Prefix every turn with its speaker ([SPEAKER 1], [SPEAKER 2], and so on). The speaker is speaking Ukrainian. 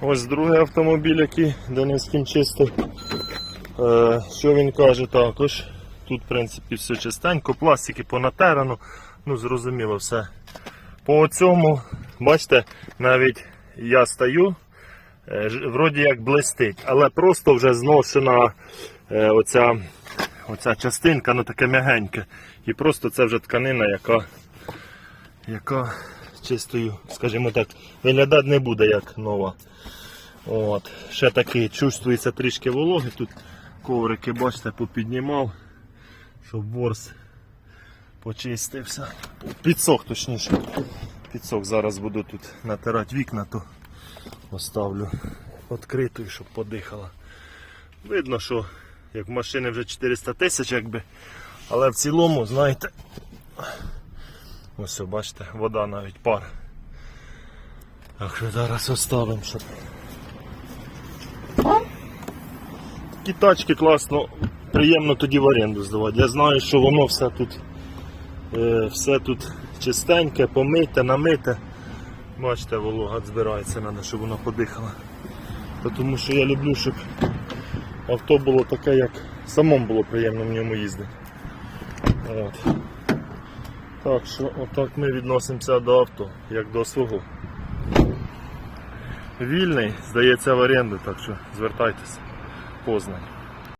[SPEAKER 1] Ось другий автомобіль, який Денис чистив. Е, що він каже також? Тут, в принципі, все чистенько, пластики понатерано, ну зрозуміло все. По цьому, бачите, навіть я стою, е, вроді як блистить, але просто вже зношена е, оця, оця частинка, ну таке м'ягеньке. І просто це вже тканина, яка, яка чистою, скажімо так, виглядати не буде як нова. От. Ще такий чувствується трішки вологи. Тут коврики, бачите, попіднімав, щоб ворс почистився. Підсох точніше. Підсох зараз буду тут натирати вікна, то оставлю відкритою, щоб подихала. Видно, що як в машини вже 400 тисяч, якби. Але в цілому, знаєте, ось бачите, вода навіть пар. Так що зараз оставимо, щоб Такі тачки класно, приємно тоді в оренду здавати. Я знаю, що воно все тут, е, все тут чистеньке, помите, намите. Бачите, волога збирається, треба, щоб воно подихало. Та Тому що я люблю, щоб авто було таке, як самому було приємно в ньому їздити. От. Так що отак ми відносимося до авто, як до свого. Вільний, здається в оренду, так що звертайтеся. Познань.